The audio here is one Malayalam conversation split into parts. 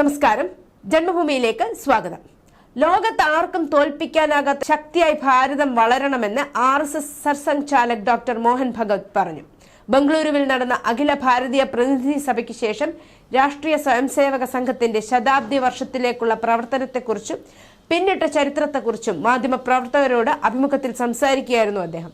നമസ്കാരം. ജന്മഭൂമിയിലേക്ക് സ്വാഗതം. ലോകത്ത് ആർക്കും തോൽപ്പിക്കാനാകാത്ത ശക്തിയായി ഭാരതം വളരണമെന്ന് R S S Sarsanghchalak doctor Mohan Bhagwat പറഞ്ഞു. ബംഗളൂരുവിൽ നടന്ന അഖില ഭാരതീയ പ്രതിനിധി സഭയ്ക്ക് ശേഷം രാഷ്ട്രീയ സ്വയംസേവക സംഘത്തിന്റെ ശതാബ്ദി വർഷത്തിലേക്കുള്ള പ്രവർത്തനത്തെക്കുറിച്ചും പിന്നിട്ട ചരിത്രത്തെക്കുറിച്ചും മാധ്യമപ്രവർത്തകരോട് അഭിമുഖത്തിൽ സംസാരിക്കുകയായിരുന്നു അദ്ദേഹം.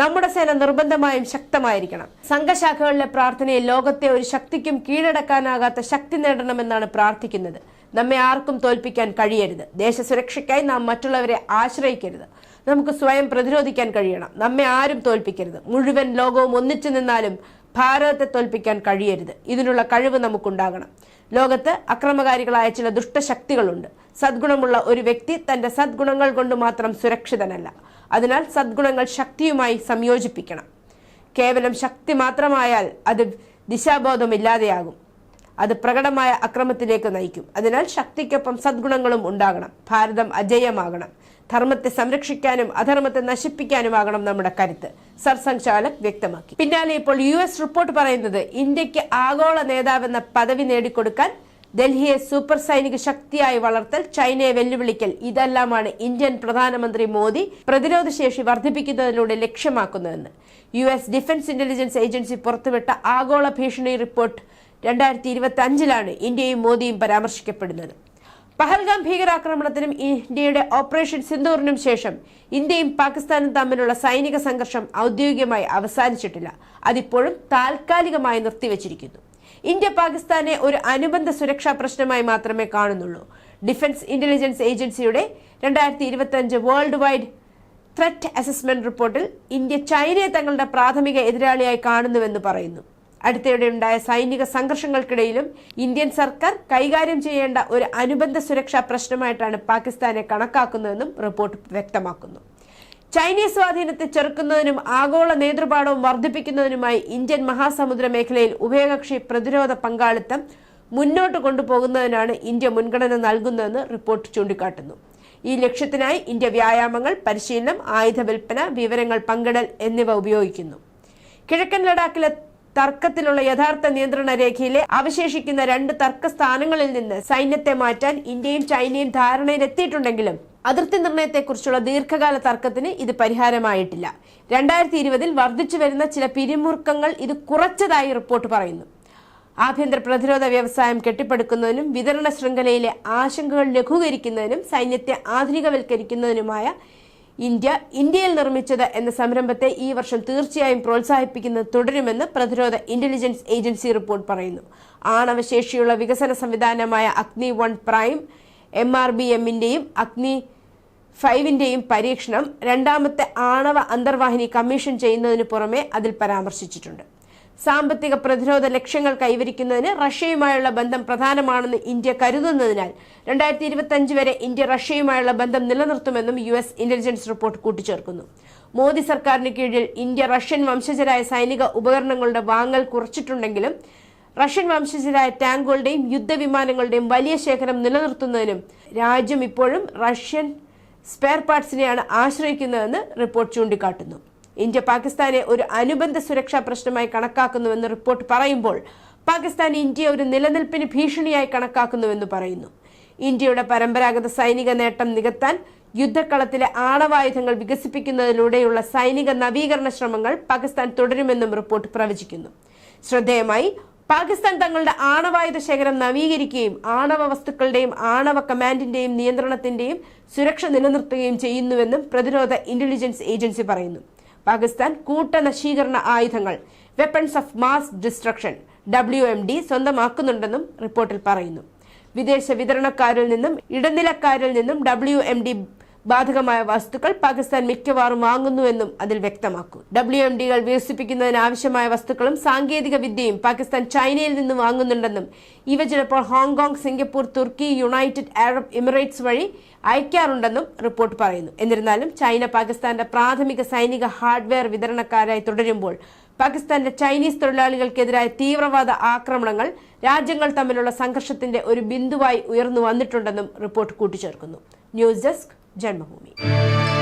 നമ്മുടെ സേന നിർബന്ധമായും ശക്തമായിരിക്കണം. സംഘശാഖകളിലെ പ്രാർത്ഥനയിൽ ലോകത്തെ ഒരു ശക്തിക്കും കീഴടക്കാനാകാത്ത ശക്തി നേടണമെന്നാണ് പ്രാർത്ഥിക്കുന്നത്. നമ്മെ ആർക്കും തോൽപ്പിക്കാൻ കഴിയരുത്. ദേശസുരക്ഷയ്ക്കായി നാം മറ്റുള്ളവരെ ആശ്രയിക്കരുത്. നമുക്ക് സ്വയം പ്രതിരോധിക്കാൻ കഴിയണം. നമ്മെ ആരും തോൽപ്പിക്കരുത്. മുഴുവൻ ലോകവും ഒന്നിച്ചു നിന്നാലും ഭാരതത്തെ തോൽപ്പിക്കാൻ കഴിയരുത്. ഇതിനുള്ള കഴിവ് നമുക്കുണ്ടാകണം. ലോകത്ത് അക്രമകാരികളായ ചില ദുഷ്ടശക്തികളുണ്ട്. സദ്ഗുണമുള്ള ഒരു വ്യക്തി തന്റെ സദ്ഗുണങ്ങൾ കൊണ്ട് മാത്രം സുരക്ഷിതനല്ല. അതിനാൽ സദ്ഗുണങ്ങൾ ശക്തിയുമായി സംയോജിപ്പിക്കണം. കേവലം ശക്തി മാത്രമായാൽ അത് ദിശാബോധമില്ലാതെയാകും. അത് പ്രകടമായ അക്രമത്തിലേക്ക് നയിക്കും. അതിനാൽ ശക്തിക്കൊപ്പം സദ്ഗുണങ്ങളും ഉണ്ടാകണം. ഭാരതം അജയമാകണം. ധർമ്മത്തെ സംരക്ഷിക്കാനും അധർമ്മത്തെ നശിപ്പിക്കാനുമാകണം നമ്മുടെ കരുത്ത്. സർസംഘാലക് വ്യക്തമാക്കി. പിന്നാലെ ഇപ്പോൾ യു എസ് റിപ്പോർട്ട് പറയുന്നത് ഇന്ത്യയ്ക്ക് ആഗോള നേതാവെന്ന പദവി നേടിക്കൊടുക്കാൻ ഡൽഹിയെ സൂപ്പർ സൈനിക ശക്തിയായി വളർത്തൽ ചൈനയെ വെല്ലുവിളിക്കൽ ഇതെല്ലാമാണ് ഇന്ത്യൻ പ്രധാനമന്ത്രി മോദി പ്രതിരോധ ശേഷി വർദ്ധിപ്പിക്കുന്നതിലൂടെ ലക്ഷ്യമാക്കുന്നതെന്ന്. U S defence intelligence agency പുറത്തുവിട്ട ആഗോള ഭീഷണി റിപ്പോർട്ട് രണ്ടായിരത്തി ഇരുപത്തി അഞ്ചിലാണ് ഇന്ത്യയും മോദിയും പരാമർശിക്കപ്പെടുന്നത്. പഹൽഗാം ഭീകരാക്രമണത്തിനും ഇന്ത്യയുടെ ഓപ്പറേഷൻ സിന്ദൂറിനും ശേഷം ഇന്ത്യയും പാകിസ്ഥാനും തമ്മിലുള്ള സൈനിക സംഘർഷം ഔദ്യോഗികമായി അവസാനിച്ചിട്ടില്ല. അതിപ്പോഴും താൽക്കാലികമായി നിർത്തിവച്ചിരിക്കുന്നു. ഇന്ത്യ പാകിസ്ഥാനെ ഒരു അനുബന്ധ സുരക്ഷാ പ്രശ്നമായി മാത്രമേ കാണുന്നുള്ളൂ. ഡിഫൻസ് ഇന്റലിജൻസ് ഏജൻസിയുടെ രണ്ടായിരത്തി ഇരുപത്തി വേൾഡ് വൈഡ് ത്രെറ്റ് അസസ്മെന്റ് റിപ്പോർട്ടിൽ ഇന്ത്യ ചൈനയെ തങ്ങളുടെ പ്രാഥമിക എതിരാളിയായി കാണുന്നുവെന്ന് പറയുന്നു. അടുത്തിടെ ഉണ്ടായ സൈനിക സംഘർഷങ്ങൾക്കിടയിലും ഇന്ത്യൻ സർക്കാർ കൈകാര്യം ചെയ്യേണ്ട ഒരു അനുബന്ധ സുരക്ഷാ പ്രശ്നമായിട്ടാണ് പാകിസ്ഥാനെ കണക്കാക്കുന്നതെന്നും റിപ്പോർട്ട് വ്യക്തമാക്കുന്നു. ചൈനീസ് സ്വാധീനത്തെ ചെറുക്കുന്നതിനും ആഗോള നേതൃപാഠവും വർദ്ധിപ്പിക്കുന്നതിനുമായി ഇന്ത്യൻ മഹാസമുദ്ര മേഖലയിൽ ഉഭയകക്ഷി പ്രതിരോധ പങ്കാളിത്തം മുന്നോട്ട് കൊണ്ടുപോകുന്നതിനാണ് ഇന്ത്യ മുൻഗണന നൽകുന്നതെന്ന് റിപ്പോർട്ട് ചൂണ്ടിക്കാട്ടുന്നു. ഈ ലക്ഷ്യത്തിനായി ഇന്ത്യ വ്യായാമങ്ങൾ പരിശീലനം ആയുധ വിൽപ്പന വിവരങ്ങൾ പങ്കിടൽ എന്നിവ ഉപയോഗിക്കുന്നു. കിഴക്കൻ ലഡാക്കിലെ തർക്കത്തിലുള്ള യഥാർത്ഥ നിയന്ത്രണ രേഖയിലെ അവശേഷിക്കുന്ന രണ്ട് തർക്ക സ്ഥാനങ്ങളിൽ നിന്ന് സൈന്യത്തെ മാറ്റാൻ ഇന്ത്യയും ചൈനയും ധാരണയിലെത്തിയിട്ടുണ്ടെങ്കിലും അതിർത്തി നിർണയത്തെക്കുറിച്ചുള്ള ദീർഘകാല തർക്കത്തിന് ഇത് പരിഹാരമായിട്ടില്ല. രണ്ടായിരത്തി ഇരുപതിൽ വർദ്ധിച്ചു വരുന്ന ചില പിരിമുറുക്കങ്ങൾ ഇത് കുറച്ചതായി റിപ്പോർട്ട് പറയുന്നു. ആഭ്യന്തര പ്രതിരോധ വ്യവസായം കെട്ടിപ്പടുക്കുന്നതിനും വിതരണ ശൃംഖലയിലെ ആശങ്കകൾ ലഘൂകരിക്കുന്നതിനും സൈന്യത്തെ ആധുനികവൽക്കരിക്കുന്നതിനുമായ ഇന്ത്യ ഇന്ത്യയിൽ നിർമ്മിച്ചത് എന്ന സംരംഭത്തെ ഈ വർഷം തീർച്ചയായും പ്രോത്സാഹിപ്പിക്കുന്നത് തുടരുമെന്ന് പ്രതിരോധ ഇന്റലിജൻസ് ഏജൻസി റിപ്പോർട്ട് പറയുന്നു. ആണവശേഷിയുള്ള വികസന സംവിധാനമായ Agni one prime M R B എമ്മിന്റെയും Agni ഫൈവിന്റെയും പരീക്ഷണം രണ്ടാമത്തെ ആണവ അന്തർവാഹിനി കമ്മീഷൻ ചെയ്യുന്നതിന് പുറമെ അതിൽ പരാമർശിച്ചിട്ടുണ്ട്. സാമ്പത്തിക പ്രതിരോധ ലക്ഷ്യങ്ങൾ കൈവരിക്കുന്നതിന് റഷ്യയുമായുള്ള ബന്ധം പ്രധാനമാണെന്ന് ഇന്ത്യ കരുതുന്നതിനാൽ രണ്ടായിരത്തി ഇരുപത്തി അഞ്ച് വരെ ഇന്ത്യ റഷ്യയുമായുള്ള ബന്ധം നിലനിർത്തുമെന്നും യു എസ് ഇന്റലിജൻസ് റിപ്പോർട്ട് കൂട്ടിച്ചേർക്കുന്നു. മോദി സർക്കാരിന് കീഴിൽ ഇന്ത്യ റഷ്യൻ വംശജരായ സൈനിക ഉപകരണങ്ങളുടെ വാങ്ങൽ കുറച്ചിട്ടുണ്ടെങ്കിലും റഷ്യൻ വംശജരായ ടാങ്കുകളുടെയും യുദ്ധവിമാനങ്ങളുടെയും വലിയ ശേഖരം നിലനിർത്തുന്നതിനും രാജ്യം ഇപ്പോഴും റഷ്യൻ സ്പെയർ പാർട്സിനെയാണ് ആശ്രയിക്കുന്നതെന്ന് റിപ്പോർട്ട് ചൂണ്ടിക്കാട്ടുന്നു. ഇന്ത്യ പാകിസ്ഥാനെ ഒരു അനുബന്ധ സുരക്ഷാ പ്രശ്നമായി കണക്കാക്കുന്നുവെന്ന് റിപ്പോർട്ട് പറയുമ്പോൾ പാകിസ്ഥാൻ ഇന്ത്യയെ ഒരു നിലനിൽപ്പിന് ഭീഷണിയായി കണക്കാക്കുന്നുവെന്ന് പറയുന്നു. ഇന്ത്യയുടെ പരമ്പരാഗത സൈനിക നേട്ടം നികത്താൻ യുദ്ധക്കളത്തിലെ ആണവായുധങ്ങൾ വികസിപ്പിക്കുന്നതിലൂടെയുള്ള സൈനിക നവീകരണ ശ്രമങ്ങൾ പാകിസ്ഥാൻ തുടരുമെന്നും റിപ്പോർട്ട് പ്രവചിക്കുന്നു. ശ്രദ്ധേയമായി പാകിസ്ഥാൻ തങ്ങളുടെ ആണവായുധ ശേഖരം നവീകരിക്കുകയും ആണവ വസ്തുക്കളുടെയും ആണവ കമാൻഡിന്റെയും നിയന്ത്രണത്തിന്റെയും സുരക്ഷ നിലനിർത്തുകയും ചെയ്യുന്നുവെന്നും പ്രതിരോധ ഇന്റലിജൻസ് ഏജൻസി പറയുന്നു. പാകിസ്ഥാൻ കൂട്ടനശീകരണ ആയുധങ്ങൾ weapons of mass destruction W M D സ്വന്തമാക്കുന്നുണ്ടെന്നും റിപ്പോർട്ടിൽ പറയുന്നു. വിദേശ വിതരണക്കാരിൽ നിന്നും ഇടനിലക്കാരിൽ നിന്നും ഡബ്ല്യു എം ഡി ബാധകമായ വസ്തുക്കൾ പാകിസ്ഥാൻ മിക്കവാറും വാങ്ങുന്നുവെന്നും അതിൽ വ്യക്തമാക്കും. ഡബ്ല്യു എം ഡികൾ വികസിപ്പിക്കുന്നതിന് ആവശ്യമായ വസ്തുക്കളും സാങ്കേതിക വിദ്യയും പാകിസ്ഥാൻ ചൈനയിൽ നിന്ന് വാങ്ങുന്നുണ്ടെന്നും ഇവ ചിലപ്പോൾ ഹോങ്കോങ് സിംഗപ്പൂർ തുർക്കി യുണൈറ്റഡ് അറബ് എമിറേറ്റ്സ് വഴി അയക്കാറുണ്ടെന്നും റിപ്പോർട്ട് പറയുന്നു. എന്നിരുന്നാലും ചൈന പാകിസ്ഥാന്റെ പ്രാഥമിക സൈനിക ഹാർഡ്വെയർ വിതരണക്കാരായി തുടരുമ്പോൾ പാകിസ്ഥാന്റെ ചൈനീസ് തൊഴിലാളികൾക്കെതിരായ തീവ്രവാദ ആക്രമണങ്ങൾ രാജ്യങ്ങൾ തമ്മിലുള്ള സംഘർഷത്തിന്റെ ഒരു ബിന്ദുവായി ഉയർന്നു വന്നിട്ടുണ്ടെന്നും റിപ്പോർട്ട് കൂട്ടിച്ചേർക്കുന്നു. News desk Janmabhumi.